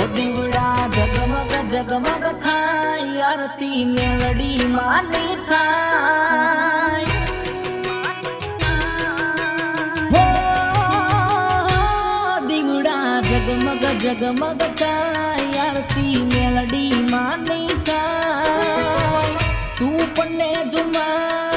ઓ દીવડા જગમગ જગમગ થાય આરતી મેલડી માની થાય હો દીવડા જગમગ જગમગ થાય આરતી મેલડી માની થાય તું પણ ધુમાડા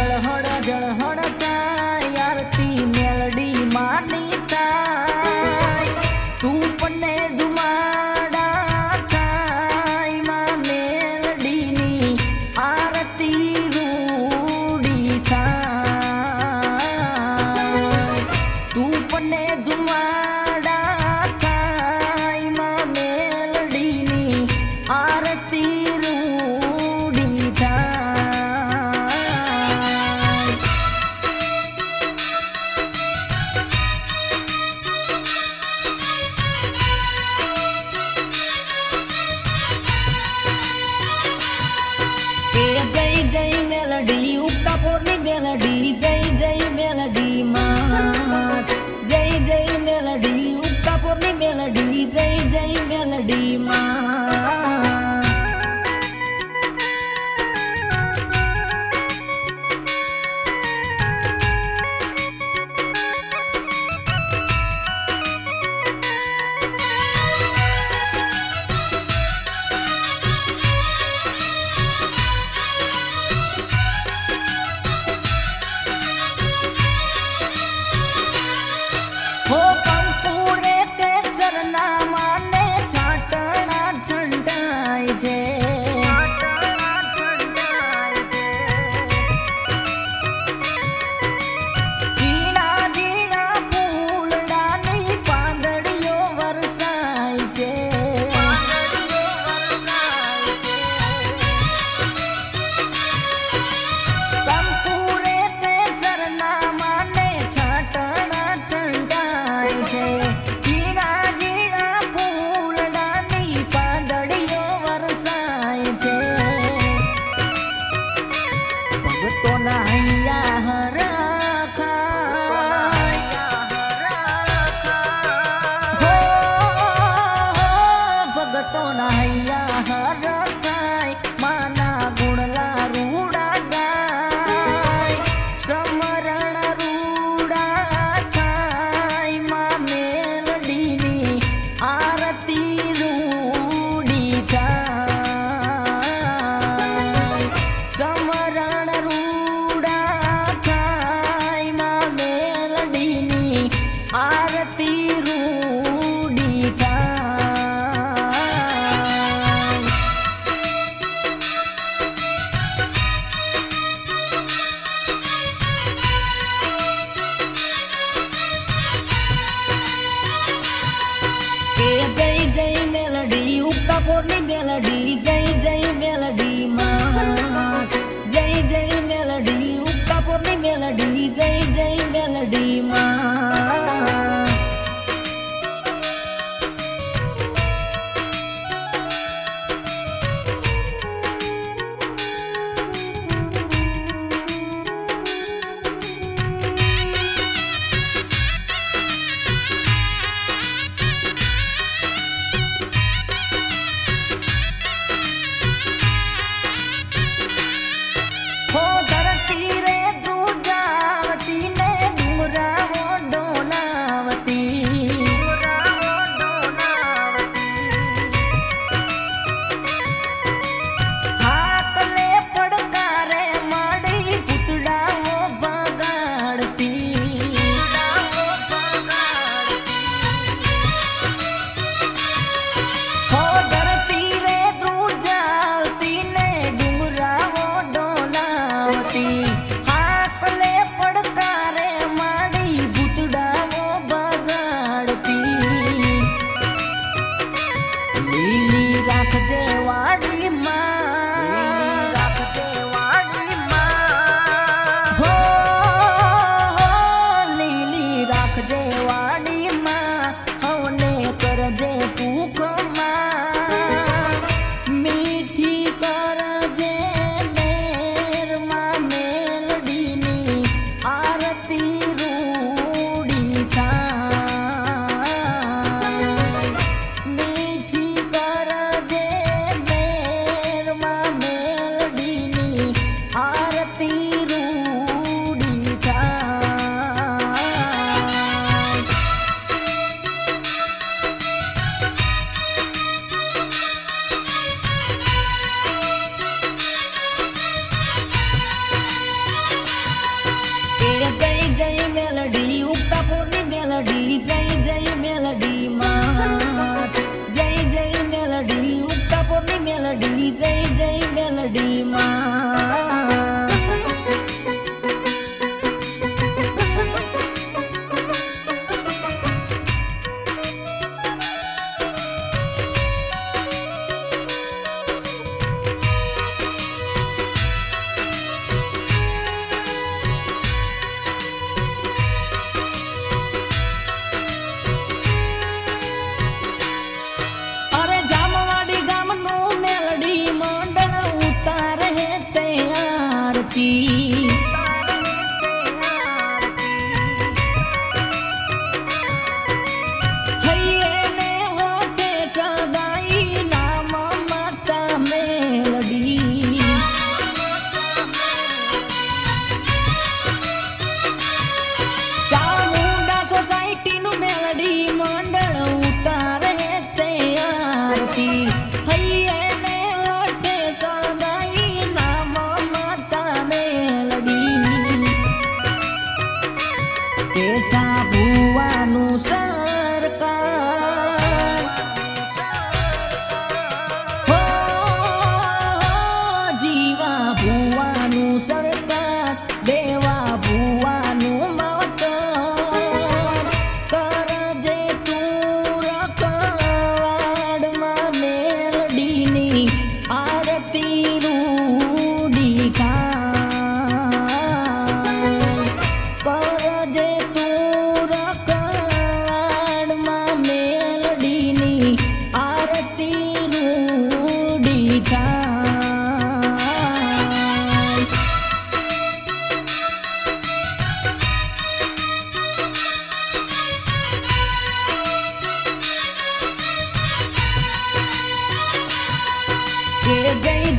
ಜಳ ಹೊಡ ಜಳ ಹೊಡ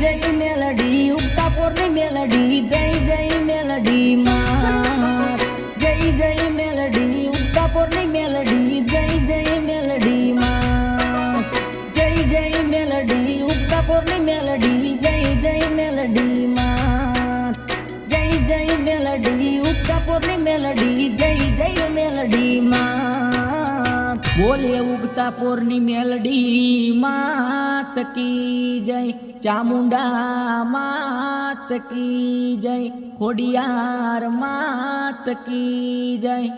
જય મેલડી, ઉગતા પોરની મેલડી, જય જય મેલડી માં જય જય મેલડી, ઉગતા પોરની મેલડી, જય જય મેલડી માં જય જય મેલડી, ઉગતા પોરની મેલડી, જય જય મેલડી માં જય જય મેલડી, ઉગતા પોરની મેલડી, જય જય મેલડી માં બોલે ઉગતા પોરની મેલડી, માત કી જય? ચામુંડા, માત કી જય? ખોડિયાર, માત કી જય?